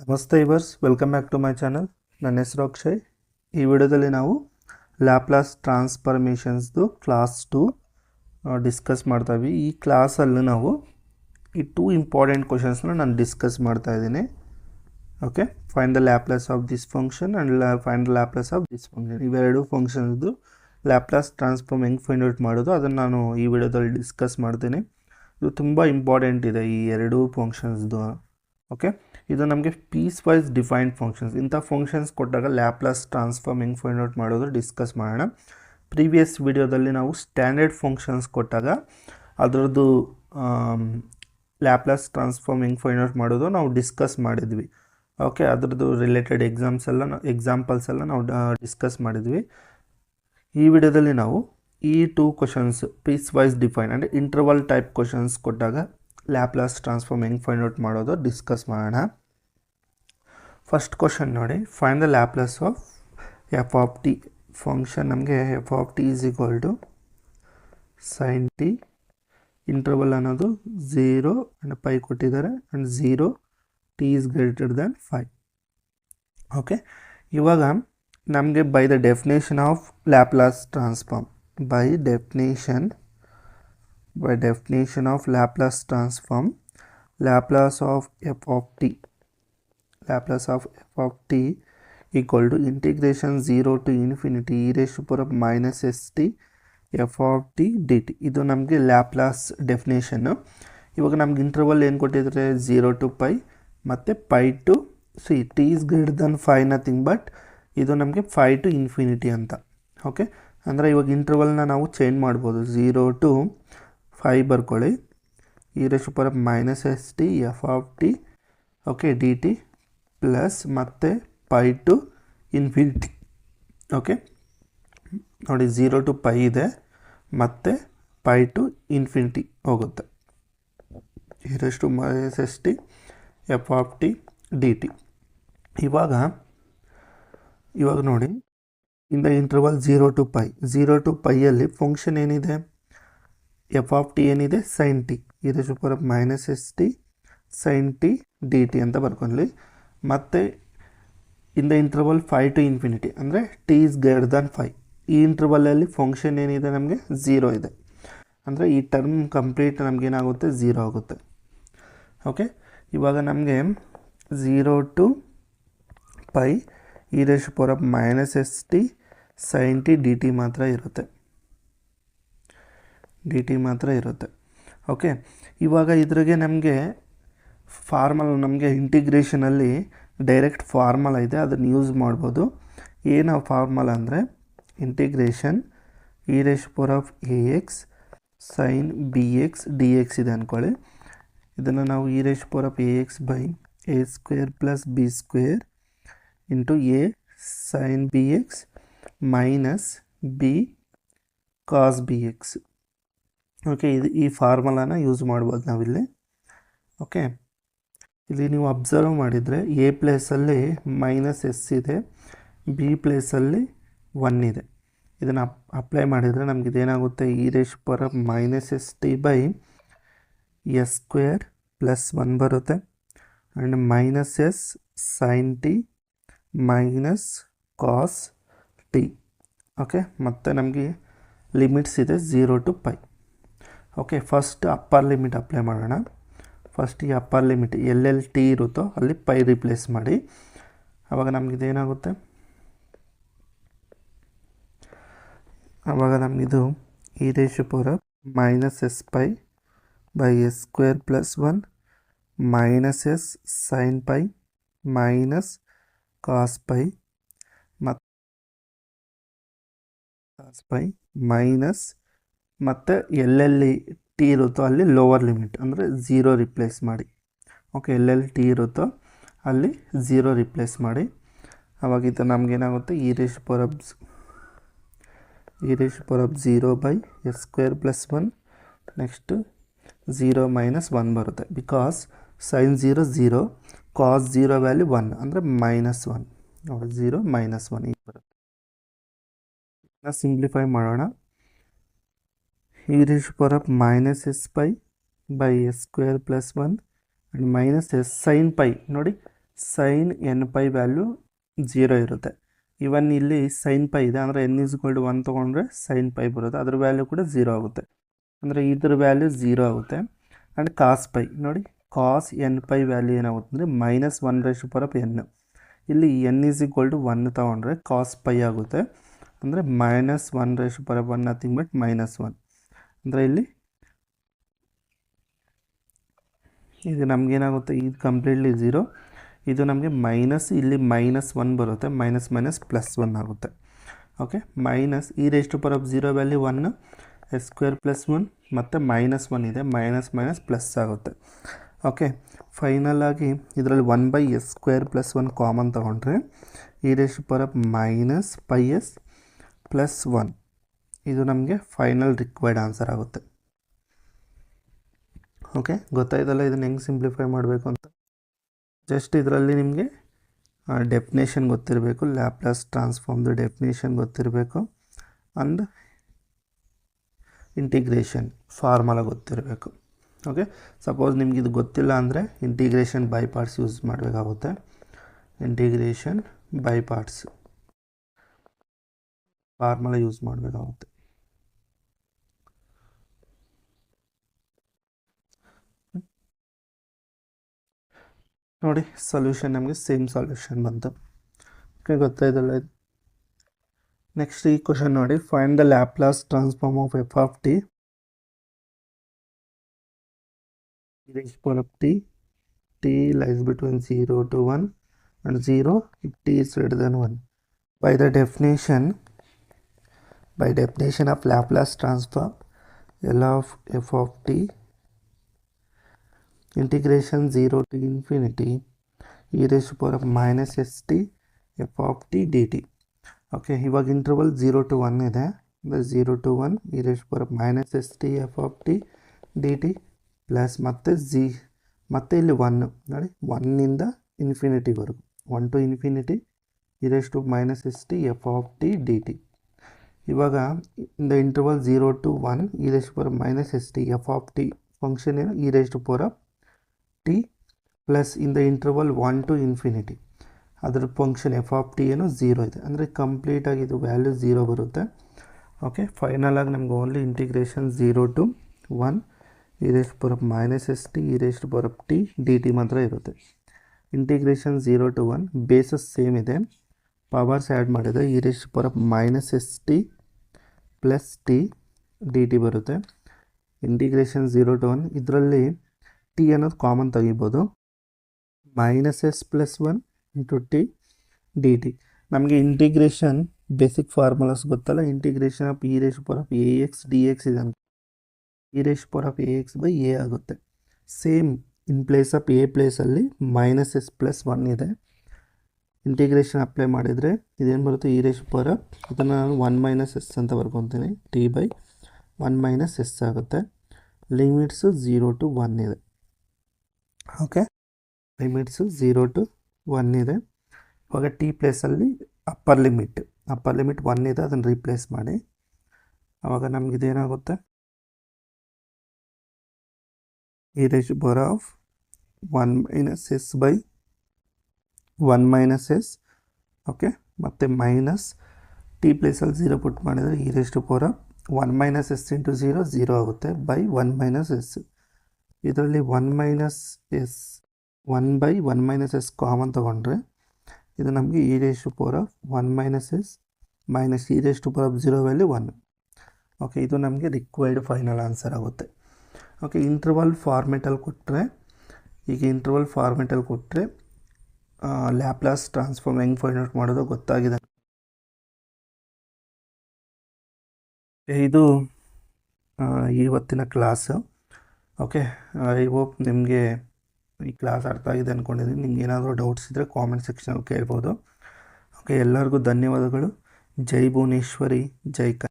ನಮಸ್ತೆ yours welcome back to my channel. ನನ್ನ ಹೆಸರು ಅಕ್ಷಯ್. ಈ ವಿಡಿಯೋದಲ್ಲಿ ನಾವು ಲ್ಯಾಪ್ಲಾಸ್ ಟ್ರಾನ್ಸ್ಫರ್ಮೇಷನ್ಸ್ದು ಕ್ಲಾಸ್ ಟು ಡಿಸ್ಕಸ್ ಮಾಡ್ತಾ ಇದ್ವಿ. ಈ ಕ್ಲಾಸಲ್ಲೂ ನಾವು ಈ ಟೂ ಇಂಪಾರ್ಟೆಂಟ್ ಕ್ವಶನ್ಸ್ನ ನಾನು ಡಿಸ್ಕಸ್ ಮಾಡ್ತಾ ಇದ್ದೀನಿ. Okay? Find the Laplace of this function and find the Laplace of this function ಇವೆರಡು ಫಂಕ್ಷನ್ಸ್ದು ಲ್ಯಾಪ್ಲಾಸ್ ಟ್ರಾನ್ಸ್ಫಾರ್ಮ್ ಹೆಂಗೆ ಫೈಂಡ್ ಔಟ್ ಮಾಡೋದು. ಅದನ್ನು ನಾನು ಈ ವಿಡಿಯೋದಲ್ಲಿ ಡಿಸ್ಕಸ್ ಮಾಡ್ತೀನಿ. ಇದು ತುಂಬ ಇಂಪಾರ್ಟೆಂಟ್ ಇದೆ ಈ ಎರಡೂ ಫಂಕ್ಷನ್ಸ್ದು ಓಕೆ? ಇದು ನಮಗೆ ಪೀಸ್ ವೈಸ್ ಡಿಫೈನ್ಡ್ ಫಂಕ್ಷನ್ಸ್ ಇಂಥ ಫಂಕ್ಷನ್ಸ್ ಕೊಟ್ಟಾಗ ಲ್ಯಾಪ್ಲಸ್ ಟ್ರಾನ್ಸ್ಫಾರ್ಮ್ ಹೆಂಗೆ ಫೈಂಡ್ ಔಟ್ ಮಾಡೋದು ಡಿಸ್ಕಸ್ ಮಾಡೋಣ. ಪ್ರೀವಿಯಸ್ ವಿಡಿಯೋದಲ್ಲಿ ನಾವು ಸ್ಟ್ಯಾಂಡರ್ಡ್ ಫಂಕ್ಷನ್ಸ್ ಕೊಟ್ಟಾಗ ಅದರದ್ದು ಲ್ಯಾಪ್ಲಾಸ್ ಟ್ರಾನ್ಸ್ಫಾರ್ಮ್ ಹೆಂಗೆ ಫೈಂಡ್ ಔಟ್ ಮಾಡೋದು ನಾವು ಡಿಸ್ಕಸ್ ಮಾಡಿದ್ವಿ. ಓಕೆ ಅದರದ್ದು ರಿಲೇಟೆಡ್ ಎಕ್ಸಾಮ್ಸ್ ಎಲ್ಲ ಎಕ್ಸಾಂಪಲ್ಸ್ ಎಲ್ಲ ನಾವು ಡಿಸ್ಕಸ್ ಮಾಡಿದ್ವಿ. ಈ ವಿಡಿಯೋದಲ್ಲಿ ನಾವು ಈ two questions piecewise define ಅಂದರೆ ಇಂಟರ್ವಲ್ ಟೈಪ್ ಕ್ವಶನ್ಸ್ ಕೊಟ್ಟಾಗ ಲ್ಯಾಪ್ಲಾಸ್ ಟ್ರಾನ್ಸ್ಫಾರ್ಮ್ ಹೆಂಗೆ ಫೈಂಡ್ ಔಟ್ ಮಾಡೋದು ಡಿಸ್ಕಸ್ ಮಾಡೋಣ. ಫಸ್ಟ್ ಕ್ವಶನ್ ನೋಡಿ find the Laplace of f of t function ನಮಗೆ f of t is equal to sine t interval ಅನ್ನೋದು zero and pi ಕೊಟ್ಟಿದ್ದಾರೆ and zero t is greater than five okay ಇವಾಗ ನಮಗೆ by the definition of Laplace transform by definition by definition of Laplace transform, Laplace of f of t. Laplace of f of t equal to integration 0 to infinity e raised to power minus st F of T D T ಇದು ನಮಗೆ Laplace definition ಇವಾಗ ನಮ್ಗೆ interval ಏನು ಕೊಟ್ಟಿದ್ದಾರೆ zero to pi ಮತ್ತು pi to c t is greater than pi nothing but ಇದು ನಮಗೆ five to infinity ಅಂತ. ಓಕೆ ಅಂದರೆ ಇವಾಗ ಇಂಟರ್ವಲ್ನ ನಾವು ಚೇಂಜ್ ಮಾಡ್ಬೋದು. ಝೀರೋ ಟು ಫೈ ಬರ್ಕೊಳ್ಳಿ. E raise power minus s t f of t okay d t plus ಮತ್ತೆ pi to infinity okay ನೋಡಿ ಝೀರೋ ಟು ಪೈ ಇದೆ. ಮತ್ತು ಪೈ ಟು ಇನ್ಫಿನಿಟಿ ಹೋಗುತ್ತೆ. ಇರಷ್ಟು minus s t f of t d t ಇವಾಗ ಇವಾಗ ನೋಡಿ. ಇಂದ interval zero to pi zero to ಪೈಯಲ್ಲಿ function ಏನಿದೆ? ಎಫ್ ಆಫ್ ಟಿ ಏನಿದೆ? ಸೈನ್ ಟಿ ಇದೆ super minus s t sine t d t ಅಂತ ಬರ್ಕೊಳ್ಳಿ ಮತ್ತು in the interval pi to infinity ಅಂದರೆ t is greater than pi ಈ ಇಂಟ್ರವಲಲ್ಲಿ function ಏನಿದೆ ನಮಗೆ? ಝೀರೋ ಇದೆ. ಅಂದರೆ ಈ ಟರ್ಮ್ ಕಂಪ್ಲೀಟ್ ನಮಗೇನಾಗುತ್ತೆ ಝೀರೋ ಆಗುತ್ತೆ. ಓಕೆ ಇವಾಗ ನಮಗೆ zero to pi e raise of minus s t sine t d t ಮಾತ್ರ ಇರುತ್ತೆ. ಡಿ ಟಿ ಮಾತ್ರ ಇರುತ್ತೆ. ಓಕೆ ಇವಾಗ ಇದ್ರಿಗೆ ನಮಗೆ ಫಾರ್ಮಲ್ ನಮಗೆ ಇಂಟಿಗ್ರೇಷನಲ್ಲಿ ಡೈರೆಕ್ಟ್ ಫಾರ್ಮಲ್ ಇದೆ, ಅದನ್ನು ಯೂಸ್ ಮಾಡ್ಬೋದು. ಏನು ಫಾರ್ಮಲ್ ಅಂದರೆ integration e raise of a x sine b x d x ಇದೆ ಅಂದ್ಕೊಳ್ಳಿ ಇದನ್ನು ನಾವು e raise of a x by a square plus b square into a sine b x minus b cos b x okay ಇದು ಈ ಫಾರ್ಮುಲಾನ use ಮಾಡ್ಬೋದು ನಾವಿಲ್ಲಿ. Okay ಇಲ್ಲಿ ನೀವು ಅಬ್ಸರ್ವ್ ಮಾಡಿದರೆ ಎ ಪ್ಲೇಸಲ್ಲಿ ಮೈನಸ್ ಎಸ್ ಇದೆ ಬಿ ಪ್ಲೇಸಲ್ಲಿ ಒನ್ ಇದೆ. ಇದನ್ನು ಅಪ್ ಅಪ್ಲೈ ಮಾಡಿದರೆ ನಮ್ಗೆ ಇದೇನಾಗುತ್ತೆ? E raise power minus s t by s square plus one ಬರುತ್ತೆ. And minus s sine t minus cos t okay ಮತ್ತು ನಮಗೆ ಲಿಮಿಟ್ಸ್ ಇದೆ zero to pi okay first upper limit apply ಮಾಡೋಣ. First ಈ upper limit ಎಲ್ಲೆಲ್ಲಿ t ಇರುತ್ತೋ ಅಲ್ಲಿ pi replace ಮಾಡಿ. ಆವಾಗ ನಮಗಿದೇನಾಗುತ್ತೆ ಆವಾಗ ನಮಗಿದು e raise power minus s pi by s square plus one minus s sine pi minus cos pi ಮತ್ತು cos pi minus ಮತ್ತು ಎಲ್ಲೆಲ್ಲಿ ಟಿ ಇರುತ್ತೋ ಅಲ್ಲಿ ಲೋವರ್ ಲಿಮಿಟ್ ಅಂದರೆ ಝೀರೋ ರಿಪ್ಲೇಸ್ ಮಾಡಿ. ಓಕೆ ಎಲ್ಲೆಲ್ಲಿ ಟಿ ಇರುತ್ತೋ ಅಲ್ಲಿ ಝೀರೋ ರಿಪ್ಲೇಸ್ ಮಾಡಿ. ಅವಾಗ ಇದು ನಮಗೇನಾಗುತ್ತೆ ಈ ರೇಷ್ ಪೊರಬ್ಸ್ e raise ಪೊರಬ್ zero by s square plus one next zero minus one ಬರುತ್ತೆ. Because sine zero zero cos zero value one ಅಂದರೆ minus one zero minus one ಈಗ ಬರುತ್ತೆ. ಸಿಂಪ್ಲಿಫೈ ಮಾಡೋಣ. E to power of minus s pi by s square plus 1 and minus s sin pi. ನೋಡಿ, sin n pi value 0 ಇರುತ್ತೆ. Even ಇಲ್ಲಿ sin pi ಇದೆ, ಅಂದರೆ n is equal one ತೊಗೊಂಡ್ರೆ sine pi ಬರುತ್ತೆ. ಅದ್ರ ವ್ಯಾಲ್ಯೂ ಕೂಡ ಝೀರೋ ಆಗುತ್ತೆ. ಅಂದರೆ ಇದ್ರ ವ್ಯಾಲ್ಯೂ ಝೀರೋ ಆಗುತ್ತೆ. ಆ್ಯಂಡ್ ಕಾಸ್ ಪೈ ನೋಡಿ ಕಾಸ್ ಎನ್ ಪೈ ವ್ಯಾಲ್ಯೂ ಏನಾಗುತ್ತೆ ಅಂದರೆ minus one raise power of n ಇಲ್ಲಿ n is equal to one ತೊಗೊಂಡ್ರೆ ಕಾಸ್ ಪೈ ಆಗುತ್ತೆ. ಅಂದರೆ minus one raise power one nothing but minus one ಅಂದರೆ ಇಲ್ಲಿ? ಇದು ನಮಗೇನಾಗುತ್ತೆ? ಇದು ಕಂಪ್ಲೀಟ್ಲಿ ಝೀರೋ ಇದು ನಮಗೆ ಮೈನಸ್ ಇಲ್ಲಿ ಮೈನಸ್ ಒನ್ ಬರುತ್ತೆ. ಮೈನಸ್ ಮೈನಸ್ ಪ್ಲಸ್ ಒನ್ ಆಗುತ್ತೆ. Okay minus e raise to power of zero value one s square plus one ಮತ್ತು ಮೈನಸ್ ಒನ್ ಇದೆ. ಮೈನಸ್ ಮೈನಸ್ ಪ್ಲಸ್ ಆಗುತ್ತೆ. ಓಕೆ ಫೈನಲ್ ಆಗಿ ಇದರಲ್ಲಿ one by s square plus one common ತೊಗೊಂಡ್ರೆ e raise to power of minus pi s plus one ಇದು ನಮಗೆ final required answer ಆಗುತ್ತೆ. Okay ಗೊತ್ತಾಯ್ತಲ್ಲ ಇದನ್ನು ಹೆಂಗೆ ಸಿಂಪ್ಲಿಫೈ ಮಾಡಬೇಕು ಅಂತ? ಜಸ್ಟ್ ಇದರಲ್ಲಿ ನಿಮಗೆ ಡೆಫಿನೇಷನ್ ಗೊತ್ತಿರಬೇಕು ಲ್ಯಾಪ್ಲಾಸ್ ಟ್ರಾನ್ಸ್ಫಾರ್ಮ್ದು ಡೆಫಿನೇಷನ್ ಗೊತ್ತಿರಬೇಕು ಅಂಡ್ ಇಂಟಿಗ್ರೇಷನ್ ಫಾರ್ಮುಲಾ ಗೊತ್ತಿರಬೇಕು. ಓಕೆ ಸಪೋಸ್ ನಿಮ್ಗೆ ಇದು ಗೊತ್ತಿಲ್ಲ ಅಂದರೆ ಇಂಟಿಗ್ರೇಷನ್ ಬೈ ಪಾರ್ಟ್ಸ್ ಯೂಸ್ ಮಾಡಬೇಕಾಗುತ್ತೆ. Integration by parts formula use ಮಾಡಬೇಕಾಗುತ್ತೆ. ನೋಡಿ ಸೊಲ್ಯೂಷನ್ ನಮಗೆ ಸೇಮ್ ಸೊಲ್ಯೂಷನ್ ಬಂತು ಓಕೆ ಗೊತ್ತಾಯ್ತಲ್ಲ ಇದು ನೆಕ್ಸ್ಟ್ ಈ ಕ್ವಶನ್ ನೋಡಿ find the Laplace transform of F of T of t t lies between 0 to 1 and 0 if t is greater than 1 by the definition by definition of laplace transform l of f of t integration 0 to infinity e raised to power of minus st f of t dt. Okay ಇವಾಗ interval zero to one ಇದೆ ಅಂದರೆ zero to one e raise power minus s t f of t d t plus ಮತ್ತು ಝಿ ಮತ್ತು ಇಲ್ಲಿ one ನೋಡಿ ಒನ್ನಿಂದ ಇನ್ಫಿನಿಟಿವರೆಗೂ one to infinity e raise to minus s t f of t d t ಇವಾಗ in the interval zero to one e raise power minus s t f of t function ಏನು e raise to power of t plus in the interval one to infinity ಅದರ function f of t ಏನು zero ಇದೆ. ಅಂದರೆ ಕಂಪ್ಲೀಟಾಗಿ ಇದು value zero ಬರುತ್ತೆ. Okay final ಆಗಿ ನಮ್ಗೆ only integration zero to one e raised power minus s t e power t d t ಮಾತ್ರ ಇರುತ್ತೆ. Integration zero to one bases same ಇದೆ. ಪವರ್ಸ್ ಆ್ಯಡ್ ಮಾಡಿದರೆ e power minus s t plus t d t ಬರುತ್ತೆ. Integration zero to one ಇದರಲ್ಲಿ t ಅನ್ನೋದು common ತೆಗಿಬೋದು. Minus s plus one into t d t ನಮಗೆ integration basic formulas ಗೊತ್ತಲ್ಲ? Integration of e raise power of a x d x ಇದೆ ಅಂತ. E raise power of a x by a ಆಗುತ್ತೆ. Same in place of a ಪ್ಲೇಸಲ್ಲಿ minus s plus one ಇದೆ. Integration apply ಮಾಡಿದರೆ ಇದೇನು ಬರುತ್ತೆ? E raise power of ಇದನ್ನು ನಾನು ಒನ್ ಮೈನಸ್ ಎಸ್ ಅಂತ ಬರ್ಕೊತೀನಿ. T by one minus s ಆಗುತ್ತೆ. ಲಿಮಿಟ್ಸು ಝೀರೋ ಟು ಒನ್ ಇದೆ. Okay limits zero to one ಇದೆ ಇವಾಗ ಟಿ ಪ್ಲೇಸಲ್ಲಿ upper limit upper limit one ಇದೆ ಅದನ್ನು ರೀಪ್ಲೇಸ್ ಮಾಡಿ. ಆವಾಗ ನಮ್ಗೆ ಇದೇನಾಗುತ್ತೆ e raise power of one minus s by one minus s okay ಮತ್ತು ಮೈನಸ್ ಟಿ ಪ್ಲೇಸಲ್ಲಿ ಝೀರೋ ಪುಟ್ ಮಾಡಿದರೆ e raise to power one minus s into zero zero ಆಗುತ್ತೆ by one minus s ಇದರಲ್ಲಿ one minus s one by one minus s common ತೊಗೊಂಡ್ರೆ, ಇದು ನಮಗೆ e raise to power of one minus s minus e raise to power of zero value one okay ಇದು ನಮಗೆ required final answer ಆಗುತ್ತೆ. Okay interval ಫಾರ್ಮೆಟಲ್ಲಿ ಕೊಟ್ಟರೆ ಈಗ interval ಫಾರ್ಮೆಟಲ್ಲಿ ಕೊಟ್ಟರೆ ಲ್ಯಾಪ್ಲಾಸ್ ಟ್ರಾನ್ಸ್ಫಾರ್ಮ್ ಹೆಂಗೆ ಫೈಂಡ್ ಔಟ್ ಮಾಡೋದು ಗೊತ್ತಾಗಿದೆ. ಇದು ಇವತ್ತಿನ ಕ್ಲಾಸು ಓಕೆ ಐ ಹೋಪ್ ನಿಮಗೆ ಈ ಕ್ಲಾಸ್ ಅರ್ಥ ಆಗಿದೆ ಅಂದ್ಕೊಂಡಿದ್ದೀನಿ ನಿಮ್ಗೆ ಏನಾದರೂ ಡೌಟ್ಸ್ ಇದ್ದರೆ ಕಾಮೆಂಟ್ ಸೆಕ್ಷನಲ್ಲಿ ಕೇಳ್ಬೋದು. ಓಕೆ ಎಲ್ಲರಿಗೂ ಧನ್ಯವಾದಗಳು. ಜೈ ಭುವನೇಶ್ವರಿ, ಜೈ ಕ